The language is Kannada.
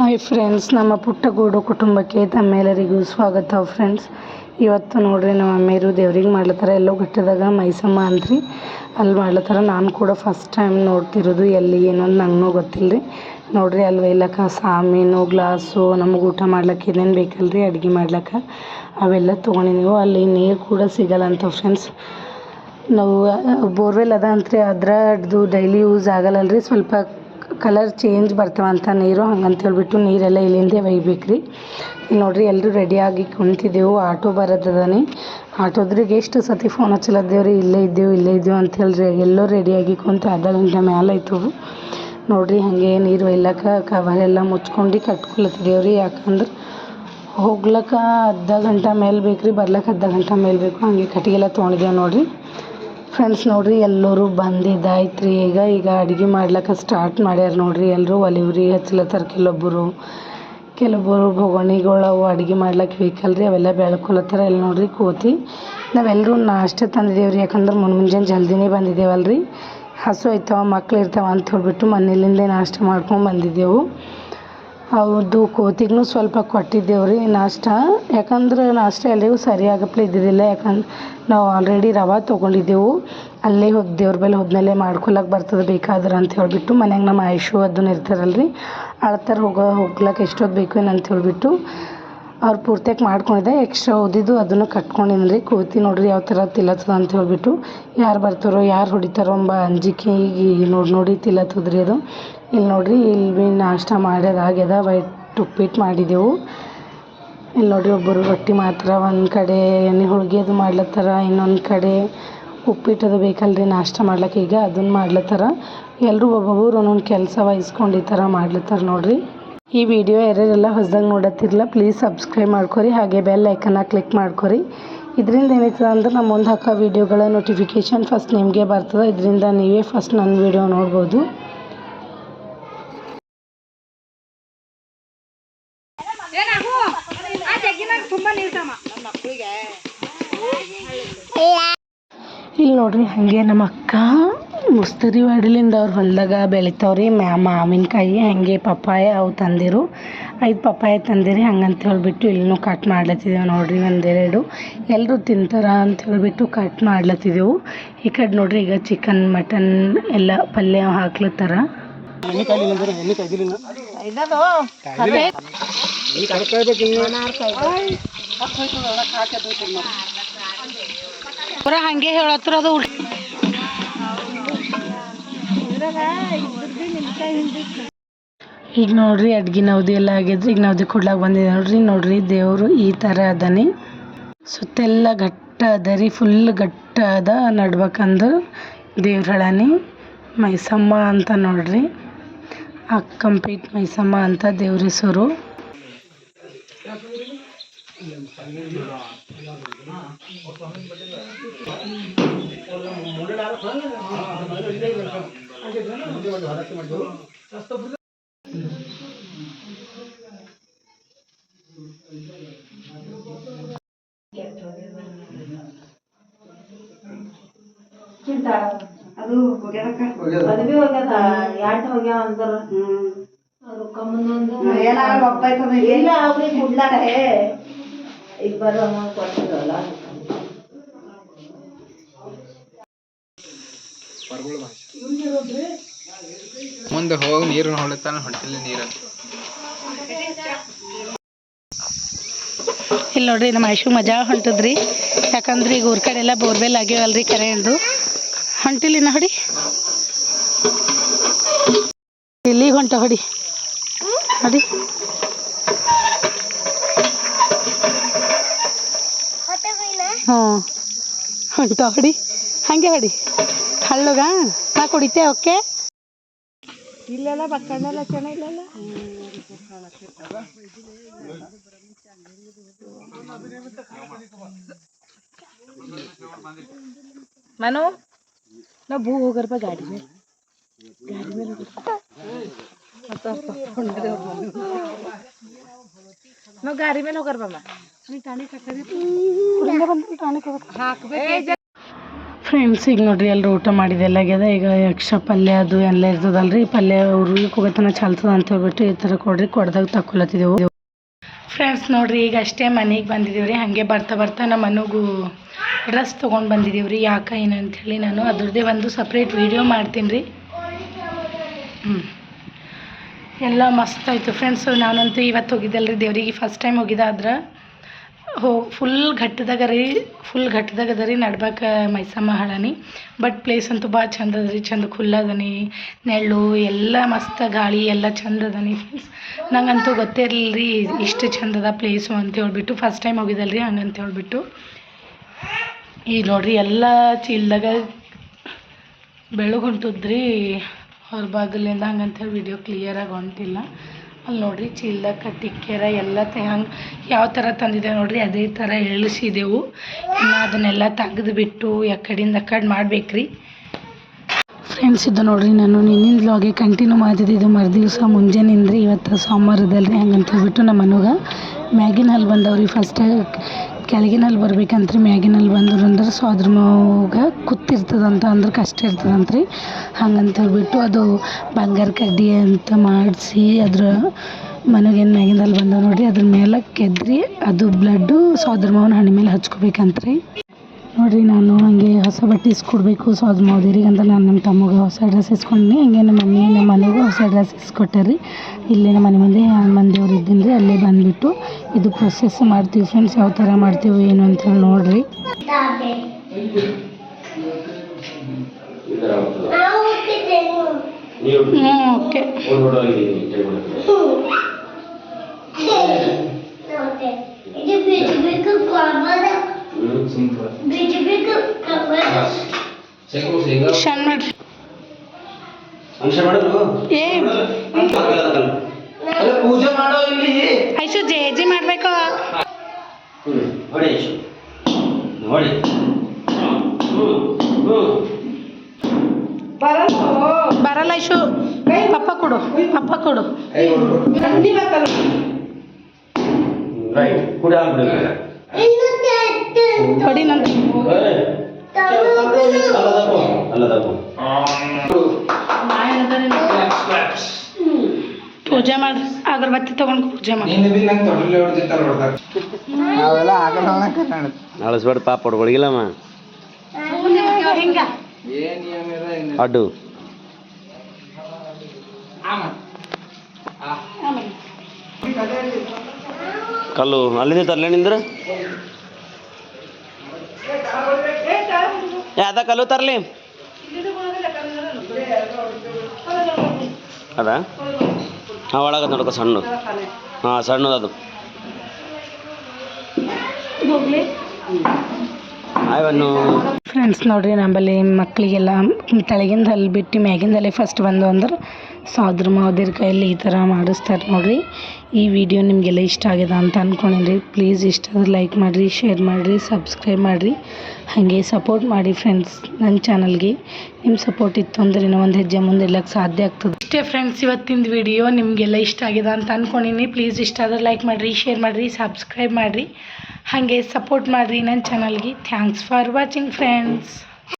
ಹಾಯ್ ಫ್ರೆಂಡ್ಸ್ ನಮ್ಮ ಪುಟ್ಟಗೂಡು ಕುಟುಂಬಕ್ಕೆ ತಮ್ಮೆಲ್ಲರಿಗೂ ಸ್ವಾಗತ ಫ್ರೆಂಡ್ಸ್ ಇವತ್ತು ನೋಡ್ರಿ ನಮ್ಮ ಅಮ್ಮೇರು ದೇವ್ರಿಗೆ ಮಾಡ್ಲತ್ತಾರ ಎಲ್ಲೋ ಘಟ್ಟದಾಗ ಮೈಸಮ್ಮ ಅಂತ್ರಿ ಅಲ್ಲಿ ಮಾಡ್ಲತ್ತಾರ. ನಾನು ಕೂಡ ಫಸ್ಟ್ ಟೈಮ್ ನೋಡ್ತಿರೋದು ಎಲ್ಲಿ ಏನೋ ಅಂತ ನಂಗೂ ಗೊತ್ತಿಲ್ಲ ರೀ ನೋಡ್ರಿ ಅಲ್ಲಿ ಒಯ್ಲಕ್ಕ ಸಾಮೀನು, ಗ್ಲಾಸು, ನಮಗೆ ಊಟ ಮಾಡ್ಲಿಕ್ಕೆ ಏನೇನು ರೀ ಅಡುಗೆ ಮಾಡ್ಲಿಕ್ಕೆ. ಅವೆಲ್ಲ ತೊಗೊಂಡಿದ್ದೀವಿ ಅಲ್ಲಿ ನೀರು ಕೂಡ ಸಿಗಲ್ಲ ಅಂತ ಫ್ರೆಂಡ್ಸ್ ನಾವು ಬೋರ್ವೆಲ್ ಅದ ಅಂತ್ರಿ. ಅದ್ರದ್ದು ಡೈಲಿ ಯೂಸ್ ಆಗಲ್ಲಲ್ರಿ. ಸ್ವಲ್ಪ ಕಲರ್ ಚೇಂಜ್ ಬರ್ತಾವಂತ ನೀರು ಹಂಗಂತ ಹೇಳ್ಬಿಟ್ಟು ನೀರೆಲ್ಲ ಇಲ್ಲಿಂದೇ ಒಯ್ಬೇಕು ರೀ ನೋಡ್ರಿ ಎಲ್ಲರೂ ರೆಡಿಯಾಗಿ ಕುಂತಿದ್ದೆವು. ಆಟೋ ಬರೋದದಾನೆ. ಆಟೋದ್ರಿಗೆ ಎಷ್ಟು ಸತಿ ಫೋನ್ ಹಚ್ಚಲದ್ದೇವು ರೀ ಇಲ್ಲೇ ಇದ್ದೇವು ಇಲ್ಲೇ ಇದ್ದೇವು ಅಂತ ಹೇಳ್ರಿ. ಎಲ್ಲೋ ರೆಡಿಯಾಗಿ ಕುಂತು ಅರ್ಧ ಗಂಟೆ ಮ್ಯಾಲ ಆಯ್ತು ನೋಡ್ರಿ ಹಾಗೆ ನೀರು ಒಯ್ಲಕ್ಕ ಕವರೆಲ್ಲ ಮುಚ್ಕೊಂಡು ಕಟ್ಕೊಳತ್ತಿದ್ದೇವು ರೀ ಯಾಕಂದ್ರೆ ಹೋಗ್ಲಕ್ಕ ಅರ್ಧ ಗಂಟೆ ಮೇಲೆ ಬೇಕು ರೀ ಬರ್ಲಕ್ಕೆ ಅರ್ಧ ಗಂಟೆ ಮೇಲೆ ಬೇಕು. ಹಾಗೆ ಕಟ್ಟಿಗೆಲ್ಲ ತೊಗೊಂಡಿದ್ದೇವೆ ನೋಡ್ರಿ. ಫ್ರೆಂಡ್ಸ್ ನೋಡ್ರಿ, ಎಲ್ಲರೂ ಬಂದಿದ್ದಾಯ್ತು ರೀ ಈಗ ಈಗ ಅಡ್ಗೆ ಮಾಡ್ಲಿಕ್ಕೆ ಸ್ಟಾರ್ಟ್ ಮಾಡ್ಯಾರ ನೋಡ್ರಿ. ಎಲ್ಲರೂ ಉರಿ ಹಚ್ಲತ್ತಾರ ಕೆಲವೊಬ್ಬರು ಕೆಲವೊಬ್ಬರು ಬೊಗಣಿಗಳು ಅವು ಅಡ್ಗೆ ಮಾಡ್ಲಿಕ್ಕೆ ಬೇಕಲ್ರಿ ಅವೆಲ್ಲ ಬೆಳ್ಕೊಲತ್ತಾರ ಇಲ್ಲಿ ನೋಡ್ರಿ ಕೋತಿ. ನಾವೆಲ್ಲರೂ ನಾಷ್ಟ ತಂದಿದ್ದೇವೆ ರೀ ಯಾಕಂದ್ರೆ ಮುನ್ ಮುಂಜಾನೆ ಜಲ್ದಿನೇ ಬಂದಿದ್ದೇವಲ್ರಿ ಹಸು ಆಯ್ತವ ಮಕ್ಳು ಇರ್ತಾವ ಅಂತ ಹೇಳ್ಬಿಟ್ಟು ಮನೇಲಿಂದೇ ನಾಷ್ಟ ಮಾಡ್ಕೊಂಡು ಬಂದಿದ್ದೆವು. ಹೌದು ಕೋತಿಗೂ ಸ್ವಲ್ಪ ಕೊಟ್ಟಿದ್ದೇವೆ ರೀ ನಾಷ್ಟ. ಯಾಕಂದ್ರೆ ನಾಷ್ಟ ಎಲ್ಲರಿಗೂ ಸರಿಯಾಗಪ್ಲೆ ಇದ್ದಿದ್ದಿಲ್ಲ. ಯಾಕಂದ್ರೆ ನಾವು ಆಲ್ರೆಡಿ ರವೆ ತೊಗೊಂಡಿದ್ದೆವು. ಅಲ್ಲೇ ಹೋಗಿ, ದೇವ್ರ ಬಳಿ ಹೋದ್ಮೇಲೆ ಮಾಡ್ಕೊಳಕ್ಕೆ ಬರ್ತದೆ ಬೇಕಾದ್ರೆ ಅಂತ ಹೇಳಿಬಿಟ್ಟು ಮನ್ಯಾಗ ನಮ್ಮ ಆಯುಷು ಅದನ್ನ ರೀ ಅಳ್ತಾರೆ ಹೋಗೋ ಹೋಗ್ಲಕ್ಕೆ ಎಷ್ಟೊತ್ತು ಬೇಕು ಏನು ಅಂತ ಹೇಳ್ಬಿಟ್ಟು ಅವ್ರು ಪೂರ್ತಿಯಾಗಿ ಮಾಡ್ಕೊಂಡಿದ್ದೆ ಎಕ್ಸ್ಟ್ರಾ ಓದಿದ್ದು ಅದನ್ನು ಕಟ್ಕೊಂಡಿನಿ ರೀ ಕೂತು ನೋಡ್ರಿ ಯಾವ ಥರ ತಿಲ್ಲತ್ತದ ಅಂತ ಹೇಳಿಬಿಟ್ಟು ಯಾರು ಬರ್ತಾರೋ, ಯಾರು ಹೊಡಿತಾರೋ ಎಂಬ ಅಂಜಿಕೆ ಈಗ ನೋಡಿ ನೋಡಿ ತಿಲ್ಲತ್ತದ ರೀ ಅದು. ಇಲ್ಲಿ ನೋಡಿರಿ ಇಲ್ಲಿ ಭೀ ನಾಷ್ಟ ಆಗ್ಯದ ವೈಟ್ ಉಪ್ಪಿಟ್ಟು ಮಾಡಿದೆವು. ಇಲ್ಲಿ ನೋಡಿರಿ ಒಬ್ಬರು ರೊಟ್ಟಿ ಮಾತ್ರ ಒಂದು ಕಡೆ ಎಣ್ಣೆ ಹೋಳ್ಗೆ ಅದು ಮಾಡ್ಲತ್ತಾರ, ಇನ್ನೊಂದು ಕಡೆ ಉಪ್ಪಿಟ್ಟು ಅದು ಬೇಕಲ್ರಿ ನಾಷ್ಟ ಮಾಡ್ಲಿಕ್ಕೆ ಈಗ ಅದನ್ನು ಮಾಡ್ಲತ್ತಾರ. ಎಲ್ಲರೂ ಒಬ್ಬೊಬ್ಬರು ಒಂದೊಂದು ಕೆಲಸ ವಹಿಸ್ಕೊಂಡು ಈ ಥರ ಮಾಡ್ಲತ್ತಾರ ನೋಡ್ರಿ. ಈ ವಿಡಿಯೋ ಯಾರ್ಯಾರೆಲ್ಲ ಹೊಸ್ದಾಗಿ ನೋಡತ್ತಿರಲ್ಲ ಪ್ಲೀಸ್ ಸಬ್ಸ್ಕ್ರೈಬ್ ಮಾಡ್ಕೊರಿ ಹಾಗೆ ಬೆಲ್ ಐಕನ್ನ ಕ್ಲಿಕ್ ಮಾಡ್ಕೊರಿ. ಇದರಿಂದ ಏನಾಯ್ತದ ಅಂದ್ರೆ ನಮ್ಮ ಮುಂದೆ ಹಾಕೋ ವೀಡಿಯೋಗಳ ನೋಟಿಫಿಕೇಷನ್ ಫಸ್ಟ್ ನಿಮಗೆ ಬರ್ತದೆ ಇದರಿಂದ ನೀವೇ ಫಸ್ಟ್ ನನ್ನ ವೀಡಿಯೋ ನೋಡ್ಬೋದು. ಇಲ್ಲಿ ನೋಡ್ರಿ ಹಾಗೆ ನಮ್ಮ ಅಕ್ಕ. ಮುಸ್ತರಿ ವಾಡಿಲಿಂದ ಅವ್ರ ಹೊಲ್ದಾಗ ಬೆಳಿತಾವ್ರಿ ಮ್ಯಾ ಮಾವಿನಕಾಯಿ ಹಾಗೆ ಪಪ್ಪಾಯ ಅವು ತಂದಿರು. ಐದು ಪಪ್ಪಾಯ ತಂದಿರಿ ಹಂಗಂತ ಹೇಳಿಬಿಟ್ಟು ಇಲ್ಲೂ ಕಟ್ ಮಾಡ್ಲತ್ತಿದ್ದೇವೆ ನೋಡ್ರಿ ಒಂದೆರಡು. ಎಲ್ಲರೂ ತಿಂತಾರ ಅಂತ ಹೇಳಿಬಿಟ್ಟು ಕಟ್ ಮಾಡ್ಲತ್ತಿದ್ದೆವು ಈ ಕಡೆ ನೋಡ್ರಿ ಈಗ ಚಿಕನ್ ಮಟನ್ ಎಲ್ಲ ಪಲ್ಯ ಹಾಕ್ಲತ್ತಾರ. ಹಂಗೆ ಹೇಳತ್ರ ಅದು ಈಗ ನೋಡ್ರಿ ಅಡ್ಗೆ ನವ್ದಿ ಎಲ್ಲ ಆಗಿದ್ರು. ಈಗ ನವದಿ ಕೊಡ್ಲಾಕ್ ಬಂದಿದೆ ನೋಡ್ರಿ. ನೋಡ್ರಿ ದೇವರು ಈ ಥರ ಅದಾನೆ. ಸುತ್ತೆಲ್ಲ ಗಟ್ಟ ಅದ ರೀ. ಫುಲ್ ಗಟ್ಟ ಅದ ನಡ್ಬೇಕಂದ್ರೆ ದೇವ್ರ ಮೈಸಮ್ಮ ಅಂತ ನೋಡ್ರಿ. ಆ ಕಂಪ್ಲೀಟ್ ಮೈಸಮ್ಮ ಅಂತ ದೇವ್ರ ಹೆಸರು. ಅದು ಹೋಗ್ಯದಕ್ಕ ಮದ್ವಿ ಹೋಗ್ಯದ ಯಾಟ್ ಹೋಗ್ಯಾವ ಅಂದ್ರ? ರೊಕ್ಕ ಮುಂದೊಂದು ಏನಾರ ಒಪ್ಪಾಯ್ತದ ಇಲ್ಲ ಅವ್ರಿಗೆ ಕುಡ್ಲಾಕ ಇಬ್ಬರು ಅಮ್ಮ ಕೊಟ್ಟಿದ್ರಲ್ಲ ಮುಂದೆ ಹೋಗಿ ನೀರನ್ನು ಹೊಳಿತಾನ ಹೊಂಟಿಲ್ಲ ನೀರನ್ನು ಇಲ್ಲಿ ನೋಡ್ರಿ ನಮ್ಮ ಐಶು ಮಜಾ ಹೊಂಟದ್ರಿ. ಯಾಕಂದ್ರೆ ಈಗ ಊರ್ ಕಡೆ ಎಲ್ಲ ಬೋರ್ವೆಲ್ ಆಗ್ಯಾವಲ್ರಿ ಕರೆಂಡು ಹೊಂಟಿಲ್ಲಿನ ಹೊಡಿ. ಇಲ್ಲಿ ಹೊಂಟ ಹೊಡಿ. ಹೊಡಿ. ಹ್ಞೂ ಹೊಂಟ ಹೊಡಿ. ಹಂಗೆ ಹೊಡಿ. ಹಳ್ಳಗ? ನಾ ಕುಡಿತೆ ಓಕೆ ಇಲ್ಲೆಲ್ಲ ಬಕ್ಕಣ್ಣೆಲ್ಲ ಚೆನ್ನಾಗಿಲ್ಲ ಮನು ನಾ ಭೂ ಹೋಗರ್ಪ ಗಾಡಿ ಮೇಲೆ ಗಾಡಿ ಮೇಲೆ ನಾವು ಗಾಡಿ ಮೇಲೆ ಹೋಗರ್ ಬಮ್ಮ ಟಾಣಿಕ್ ಹಾಕಬೇಕು ಫ್ರೆಂಡ್ಸ್ ಈಗ ನೋಡ್ರಿ ಎಲ್ಲರೂ ಊಟ ಮಾಡಿದೆಲ್ಲ ಆಗ್ಯದ. ಈಗ ಯಕ್ಷ ಪಲ್ಯ ಅದು ಎಲ್ಲ ಇರ್ತದಲ್ರಿ. ಪಲ್ಯ ಅವ್ರಿಗೆ ಹೋಗತನ ಚಾಲ್ತದ ಅಂತ ಹೇಳ್ಬಿಟ್ಟು ಈ ಥರ ಕೊಡ್ರಿ. ಕೊಡ್ದಾಗ ತಕೊಳತ್ತಿದ್ದೆವು ಫ್ರೆಂಡ್ಸ್ ನೋಡ್ರಿ, ಈಗ ಅಷ್ಟೇ ಮನೆಗೆ ಬಂದಿದ್ದೀವಿ ರೀ ಹಾಗೆ ಬರ್ತಾ ಬರ್ತಾ ನಮ್ಮ ಮನೆಗೂ ಡ್ರೆಸ್ ತೊಗೊಂಡು ಬಂದಿದ್ದೀವಿ ರೀ ಯಾಕೆ ಅಂಥೇಳಿ ನಾನು ಅದ್ರದ್ದೇ ಒಂದು ಸಪ್ರೇಟ್ ವೀಡಿಯೋ ಮಾಡ್ತೀನಿ ರೀ. ಎಲ್ಲ ಮಸ್ತ್ ಆಯಿತು. ಫ್ರೆಂಡ್ಸ್ ನಾನಂತೂ ಇವತ್ತು ಹೋಗಿದ್ದಲ್ರಿ ದೇವರಿಗೆ. ಫಸ್ಟ್ ಟೈಮ್ ಹೋಗಿದ್ದೆ ಆದ್ರೆ ಹೋ ಫುಲ್ ಘಟ್ಟದಾಗ ರೀ ಫುಲ್ ಘಟ್ಟದಾಗ ಅದ ರೀ ನಡ್ಬೇಕು ಮೈಸಮ್ಮ ಹಳನಿ ಬಟ್ ಪ್ಲೇಸ್ ಅಂತೂ ಭಾಳ ಚಂದ ಅದ ರೀ, ಚಂದ ಖುಲ್ಲ ಅದನಿ ನೆಳ್ಳು ಎಲ್ಲ ಮಸ್ತ್ ಗಾಳಿ, ಎಲ್ಲ ಚಂದ ಅದನಿ ಫ್ರೆಂಡ್ಸ್ ನಂಗಂತೂ ಗೊತ್ತೇ ಇರಲಿಲ್ಲ ರೀ ಇಷ್ಟು ಚಂದದ ಪ್ಲೇಸು ಅಂತ ಹೇಳ್ಬಿಟ್ಟು. ಫಸ್ಟ್ ಟೈಮ್ ಹೋಗಿದ್ದಲ್ಲ ರೀ ಹಂಗಂತ ಹೇಳ್ಬಿಟ್ಟು. ಈಗ ನೋಡ್ರಿ, ಎಲ್ಲ ಚೀಲದಾಗ ಬೆಳಗ್ಗೆ ಹೊಂಟದ್ರಿ ಹಂಗಂತ ಹೇಳಿ ವಿಡಿಯೋ ಕ್ಲಿಯರಾಗಿ ಹೊಂಟಿಲ್ಲ. ಅಲ್ಲಿ ನೋಡ್ರಿ ಚೀಲ ಕಟ್ಟಿಕೆರ ಎಲ್ಲ ಹಂಗೆ ಯಾವ ಥರ ತಂದಿದ್ದೆ ನೋಡ್ರಿ, ಅದೇ ಥರ ಎಳಿಸಿದೆವು. ಇನ್ನು ಅದನ್ನೆಲ್ಲ ತೆಗೆದುಬಿಟ್ಟು ಎಕಡಿಂದ ಆ ಕಡೆ ಮಾಡ್ಬೇಕ್ರಿ. ಫ್ರೆಂಡ್ಸ್ ಇದು ನೋಡ್ರಿ ನಾನು ನಿನ್ನಿಂದ ವ್ಲಾಗೆ ಕಂಟಿನ್ಯೂ ಮಾಡಿದ್ದು ಇದು ಮರುದಿವ್ಸ ಮುಂಜಾನಿಂದ ಇವತ್ತು ಸೋಮವಾರ ಇದಲ್ರಿ ಹಂಗಂತ ಹೇಳ್ಬಿಟ್ಟು ನಮ್ಮ ಮನೆಗೆ ಮ್ಯಾಗಿನ ಹಲ್ಲು ಬಂದವ್ರಿ. ಫಸ್ಟ್ ಕೆಳಗಿನ ಹಲ್ಲು ಬರ್ಬೇಕಂತ್ರಿ, ಮ್ಯಾಗಿನಲ್ಲಿ ಬಂದರು ಅಂದ್ರೆ ಸೊ ಅದ್ರ ಕುತ್ತಿರ್ತದಂತ ಅಂದ್ರೆ ಕಷ್ಟ ಇರ್ತದಂತ್ರಿ. ಹಂಗಂತ ಹೇಳ್ಬಿಟ್ಟು ಅದು ಬಂಗಾರ ಕಡ್ಡಿ ಅಂತ ಮಾಡಿಸಿ ಅದ್ರ ಮನೆಗೇನು ಮ್ಯಾಗಿನಲ್ಲಿ ಬಂದವ ನೋಡಿರಿ, ಅದ್ರ ಮೇಲೆ ಕೆದ್ರಿ ಅದು ಬ್ಲಡ್ಡು ಸೊ ಅದ್ರ ಮಾವನ ಹಣೆ ಮೇಲೆ ಹಚ್ಕೋಬೇಕಂತ್ರಿ. ನೋಡ್ರಿ ನಾನು ಹಂಗೆ ಹೊಸ ಬಟ್ಟೆ ಇಸ್ಕೊಡ್ಬೇಕು ಸೊ ಅದು ಮೋದಿರಿಗೆ ಅಂತ ನಾನು ನಮ್ಮ ತಮ್ಮಗೆ ಹೊಸ ಡ್ರೆಸ್ ಇಸ್ಕೊಂಡ್ನಿ. ಹಂಗೆ ನಮ್ಮ ಮಮ್ಮಿ ನಮ್ಮ ಮನೆಗೂ ಹೊಸ ಡ್ರೆಸ್ ಇಸ್ಕೊಟ್ಟಾರಿ. ಇಲ್ಲಿ ನಮ್ಮ ಮನೆ ಮುಂದೆ ಮಂದಿಯವ್ರು ಇದ್ದೀನಿ ರೀ ಅಲ್ಲೇ ಬಂದುಬಿಟ್ಟು ಇದು ಪ್ರೊಸೆಸ್ ಮಾಡ್ತೀವಿ ಫ್ರೆಂಡ್ಸ್ ಯಾವ ಥರ ಮಾಡ್ತೀವಿ ಏನು ಅಂತ ನೋಡಿರಿ. ಹ್ಞೂ ಓಕೆ ಶನ್ ಮಾಡ್ರಿ ಏ. ಪೂಜೆ ಮಾಡೋ ಇಲ್ಲಿ. ಐಶು ಜೆ ಜಿ ಮಾಡಬೇಕು. ನೋಡಿ ಯಶು. ನೋಡಿ. ಬರಲ್ಲ ಐಶು. ಪಪ್ಪ ಕೊಡು ಪಪ್ಪ ಕೊಡು. ರೈಟ್. ನಂತರ ಪೂಜೆ ಮಾಡಿ ಅಗರಬತ್ತಿ ತಗೊಂಡು ಪೂಜೆ ಮಾಡಿ. ಆಗಲ್ಲ ಕನ್ನಡ ಅಳಿಸ್ಬೇಡ ಪಾಪ ಹೊಡ್ಗೊಳಗಿಲ್ಲಮ್ಮ ಹಿಂಗ ಏನ್ ನಿಯಮ ಇದೆ ಏನ್ ಅಡ್ಡು. ಕಲ್ಲು ಅಲ್ಲಿಂದ ತರ್ಲೆ ನಿಂದ್ರ? ಅದ ಕಲ್ಲು ತರ್ಲಿ? ಅದ? ಹಾಂ ಒಳಗ ನೋಡ್ಕೊ ಸಣ್ಣ ಹಾಂ, ಸಣ್ಣದದು. ಆಯ್ವನ್ನು ಫ್ರೆಂಡ್ಸ್ ನೋಡ್ರಿ ನಮ್ಮಲ್ಲಿ ಮಕ್ಕಳಿಗೆಲ್ಲ ತಳಗಿಂದ ಅಲ್ಲಿ ಬಿಟ್ಟು ಮ್ಯಾಗಿಂದ ಹಲ್ಲೆ ಫಸ್ಟ್ ಬಂದು ಅಂದ್ರೆ. ಸೊ ಅದ್ರ ಮಾವದಿರ ಕೈಯಲ್ಲಿ ಈ ಥರ ಮಾಡಿಸ್ತಾರೆ ನೋಡಿರಿ. ಈ ವಿಡಿಯೋ ನಿಮಗೆಲ್ಲ ಇಷ್ಟ ಆಗಿದೆ ಅಂತ ಅಂದ್ಕೊಂಡಿರಿ ಪ್ಲೀಸ್ ಇಷ್ಟ ಲೈಕ್ ಮಾಡಿರಿ ಶೇರ್ ಮಾಡಿರಿ ಸಬ್ಸ್ಕ್ರೈಬ್ ಮಾಡಿರಿ. ಹಾಗೆ ಸಪೋರ್ಟ್ ಮಾಡಿ ಫ್ರೆಂಡ್ಸ್ ನನ್ನ ಚಾನಲ್ಗೆ ನಿಮ್ಮ ಸಪೋರ್ಟ್ ಇತ್ತು ಅಂದ್ರೆ ಇನ್ನೂ ಒಂದು ಹೆಜ್ಜೆ ಮುಂದೆ ಇಲ್ಲಕ್ಕೆ ಸಾಧ್ಯ ಆಗ್ತದೆ. ಇಷ್ಟೇ ಫ್ರೆಂಡ್ಸ್ ಇವತ್ತಿನ ವಿಡಿಯೋ ನಿಮಗೆಲ್ಲ ಇಷ್ಟ ಆಗಿದೆ ಅಂತ ಅಂದ್ಕೊಂಡಿನಿ ಪ್ಲೀಸ್ ಇಷ್ಟ ಆದ್ರೆ ಲೈಕ್ ಮಾಡಿರಿ ಶೇರ್ ಮಾಡಿರಿ ಸಬ್ಸ್ಕ್ರೈಬ್ ಮಾಡಿರಿ. ಹಾಗೆ ಸಪೋರ್ಟ್ ಮಾಡಿರಿ ನನ್ನ ಚಾನಲ್ಗೆ ಥ್ಯಾಂಕ್ಸ್ ಫಾರ್ ವಾಚಿಂಗ್ ಫ್ರೆಂಡ್ಸ್